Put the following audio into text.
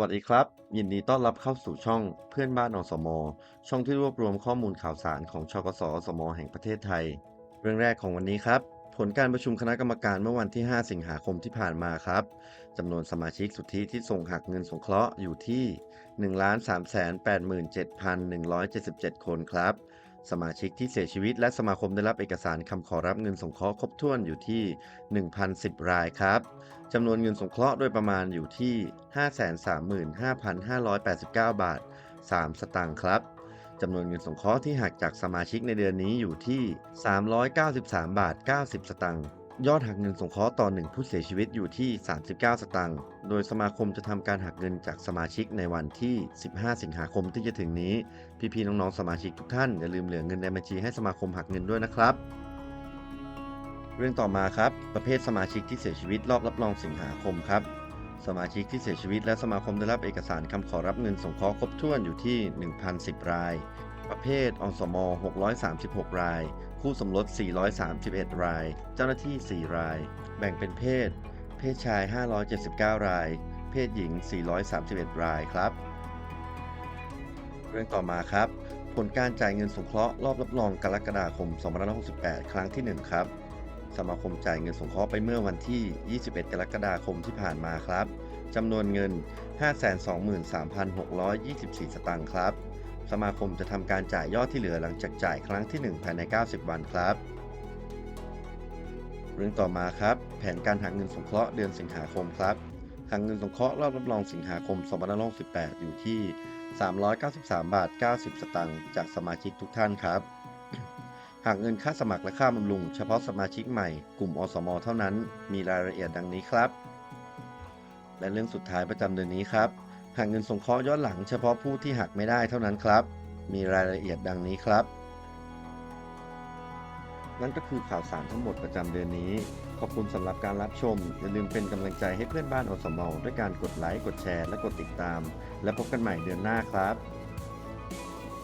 วัสดีครับ ยินดีต้อนรับเข้าสู่ช่องเพื่อนบ้านอสม ช่องที่รวบรวมข้อมูลข่าวสารของชกสอสม แห่งประเทศไทย เรื่องแรกของวันนี้ครับ ผลการประชุมคณะกรรมการเมื่อวันที่ 5 สิงหาคมที่ผ่านมาครับจำนวนสมาชิกสุทธิที่ส่งหักเงินสงเคราะห์อยู่ที่ 1,387,177 คนครับ สมาชิกที่เสียชีวิตและสมาคมได้รับเอกสารคำขอรับเงินสงเคราะห์ครบถ้วนอยู่ที่ 1,010 รายครับจำนวนเงินสงเคราะห์โดยประมาณอยู่ที่ 535,589 บาท 3 สตางค์ครับจำนวนเงินสงเคราะห์ที่หักจากสมาชิกในเดือนนี้อยู่ที่ 393 บาท 90 สตางค์ ยอดหักเงินสงเคราะห์ต่อหนึ่งผู้เสียชีวิตอยู่ที่ 39 สตางค์ โดยสมาคมจะทำการหักเงินจากสมาชิกในวันที่ 15 สิงหาคมที่จะถึงนี้ พี่ๆน้องๆสมาชิกทุกท่านอย่าลืมเหลือเงินในบัญชีให้สมาคมหักเงินด้วยนะครับ เรื่องต่อมาครับ ประเภทสมาชิกที่เสียชีวิตรอบรับรองสิงหาคมครับ สมาชิกที่เสียชีวิตและสมาคมได้รับเอกสารคำขอรับเงินสงเคราะห์ครบถ้วนอยู่ที่ 1,010 ราย ประเภทอสม 636 ราย คู่สมรส 431 ราย เจ้าหน้าที่ 4 ราย แบ่งเป็นเพศ เพศชาย 579 ราย เพศหญิง 431 รายครับ เรื่องต่อมาครับ ผลการจ่ายเงินสงเคราะห์รอบรับรองกรกฎาคม 2568 ครั้งที่ 1 ครับ สมาคมจ่ายเงินสงเคราะห์ไปเมื่อวันที่ 21 กรกฎาคมที่ผ่านมาครับจำนวนเงิน 523,624 สตางค์ครับ สมาคมจะทำการจ่ายยอดที่เหลือหลังจากจ่ายครั้งที่ 1 ภายใน 90 วันครับ เรื่องต่อมาครับ แผนการหักเงินสงเคราะห์เดือนสิงหาคมครับหักเงินสงเคราะห์รอบรับรองสิงหาคม 2568 อยู่ที่ 393 บาท 90 สตางค์จากสมาชิกทุกท่านครับหากเงินค่าสมัครและค่าบำรุงเฉพาะสมาชิกใหม่กลุ่มอสม เท่านั้น มีรายละเอียดดังนี้ครับ และเรื่องสุดท้ายประจำเดือนนี้ครับ หากเงินสงเคราะห์ย้อนหลังเฉพาะผู้ที่หักไม่ได้เท่านั้นครับ มีรายละเอียดดังนี้ครับ นั่นก็คือข่าวสารทั้งหมดประจำเดือนนี้ ขอบคุณสำหรับการรับชม อย่าลืมเป็นกำลังใจให้เพื่อนบ้านอสมอด้วยการกดไลค์ กดแชร์ และกดติดตาม และพบกันใหม่เดือนหน้าครับ